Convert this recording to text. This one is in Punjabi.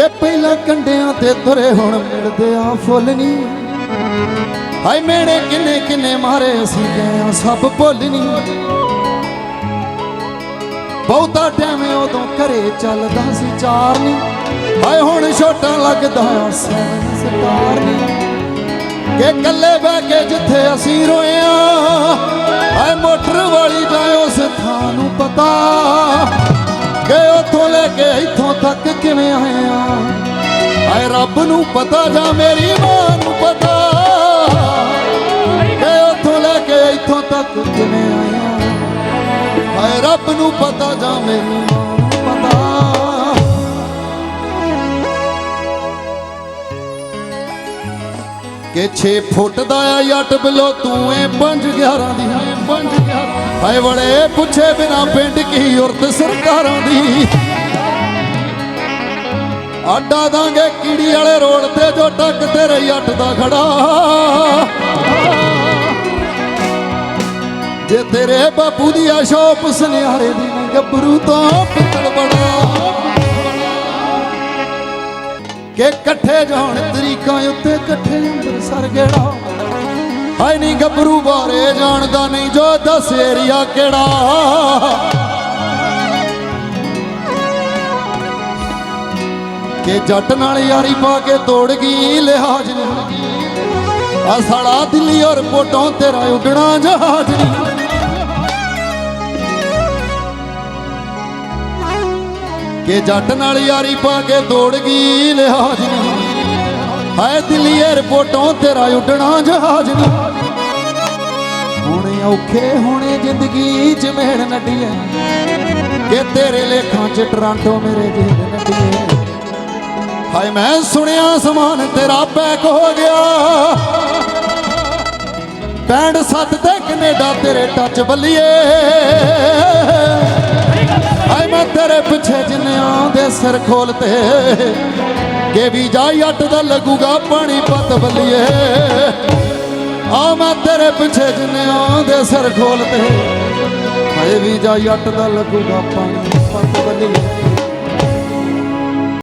ਕਿ ਪਹਿਲਾਂ ਕੰਡਿਆਂ ਤੇ ਤੁਰੇ ਹੁਣ ਮਿਲਦੇ ਆ ਫੁੱਲ ਨਹੀਂ। ਹਾਏ ਮੇਣੇ ਕਿੰਨੇ ਕਿੰਨੇ ਮਾਰੇ ਅਸੀਂ ਗਏ ਆ ਸਭ ਭੁੱਲ ਨਹੀਂ। ਬਹੁਤਾ ਟਾਈਮ ਉਦੋਂ ਘਰੇ ਚੱਲਦਾ ਸੀ ਚਾਰ ਨਹੀਂ। ਹਾਏ ਹੁਣ ਛੋਟਾ ਲੱਗਦਾ ਆ ਸੈਵਨ ਸਟਾਰ ਨਹੀਂ। ਕਿ ਕੱਲੇ ਬਹਿ ਕੇ ਜਿੱਥੇ ਅਸੀਂ ਰੋਏ ਆ, ਹਾਏ ਮੋਟਰ ਵਾਲੀ ਜਾਏ ਉਸ ਥਾਂ ਨੂੰ ਪਤਾ। ਕਿ ਉੱਥੋਂ ਲੈ ਕੇ ਇੱਥੋਂ ਤੱਕ ਕਿਵੇਂ ਆਏ ਰੱਬ ਨੂੰ ਪਤਾ ਜਾਂ ਮੇਰੀ ਮਾਂ ਨੂੰ ਪਤਾ? ਕਿ ਉੱਥੋਂ ਲੈ ਕੇ ਇੱਥੋਂ ਤੱਕ ਕਿਵੇਂ ਆਏ ਹਾਏ, ਰੱਬ ਨੂੰ ਪਤਾ ਜਾਂ ਮੇਰੀ ਮਾਂ ਨੂੰ ਪਤਾ? ਕਿ 6 ਫੁੱਟ ਦਾ ਆ ਜੱਟ ਬਿਲੋ, ਤੂੰ ਏ 5 11 ਦੀ 5 11 ਹਾਏ ਬੜੇ ਪੁੱਛੇ ਬਿਨਾ ਪਿੰਡ ਕੀ ਉਰਤ ਸਰਕਾਰਾਂ ਦੀ? ਆਡਾ ਦਾਂਗੇ ਕੀੜੀ ਵਾਲੇ ਰੋਡ ਤੇ ਜੋ ਟੱਕ ਤੇਰੇ ਜੱਟ ਦਾ ਖੜਾ। ਜੇ ਤੇਰੇ ਬਾਪੂ ਦੀ ਆ ਸ਼ੋਪ ਸੁਨਿਆਰੇ ਦੀ ਗੱਭਰੂ ਤੋਂ ਪਿੱਤਲ ਬੜਾ ਕਿ ਇਕੱਠੇ ਜਾਣ ਤਰੀਕਾਂ ਉੱਤੇ ਇਕੱਠੇ ਅੰਦਰ ਸਰ ਹਾਏ ਨੀ ਗੱਭਰੂ ਬਾਰੇ ਜਾਣਦਾ ਨਹੀਂ ਜੋ ਦੱਸ ਏਰੀਆ ਕਿਹੜਾ। ਕਿ ਜੱਟ ਨਾਲ ਯਾਰੀ ਪਾ ਕੇ ਤੋੜ ਗਈ, ਲਿਹਾਜ਼ ਨਹੀਂ ਆ ਸਾਲਾ ਦਿੱਲੀ ਔਰ ਪੋਟੋਂ ਤੇਰਾ ਉੱਡਣਾ ਜਹਾਜ਼ ਨਹੀਂ ਕਿ ਜੱਟ ਨਾਲ ਯਾਰੀ ਪਾ ਕੇ ਤੋੜ ਗਈ, ਲਿਹਾਜ਼ ਨਹੀਂ ਹਾਏ ਦਿੱਲੀ ਏਅਰਪੋਰਟੋਂ ਤੇਰਾ ਉੱਡਣਾ ਜਹਾਜ਼ ਨਹੀਂ ਹੁਣੇ ਔਖੇ, ਹੋਣੇ ਜ਼ਿੰਦਗੀ ਚ ਮਿਹਣ ਨੱਡੀਏ ਕਿ ਤੇਰੇ ਲੇਖਾਂ ਚ ਟਰਾਂਟੋ ਮੇਰੇ ਜਿਹੇ ਨੱਡੀਏ ਹਾਏ, ਮੈਂ ਸੁਣਿਆ ਸਮਾਨ ਤੇਰਾ ਪੈਕ ਹੋ ਗਿਆ। ਪੈਂਡ ਸੱਤ ਤੇ ਕੈਨੇਡਾ ਤੇਰੇ ਟੱਚ ਬੱਲੀਏ ਹਾਏ, ਮੈਂ ਤੇਰੇ ਪਿੱਛੇ ਜਿੰਨਿਆਂ ਦੇ ਸਿਰ ਖੋਲਤੇ ਕੇ ਵੀ ਜਾਈ ਅੱਟ ਦਾ ਲੱਗੂਗਾ ਪਾਣੀ ਪਤ ਬੱਲੀਏ ਆ, ਮੈਂ ਤੇਰੇ ਪਿੱਛੇ ਜਿੰਨਿਆਂ ਦੇ ਸਿਰ ਖੋਲਤੇ ਹਾਏ, ਵੀ ਜਾਈ ਅੱਟ ਦਾ ਲੱਗੂਗਾ ਪਾਣੀ ਪਤ ਬੱਲੀਏ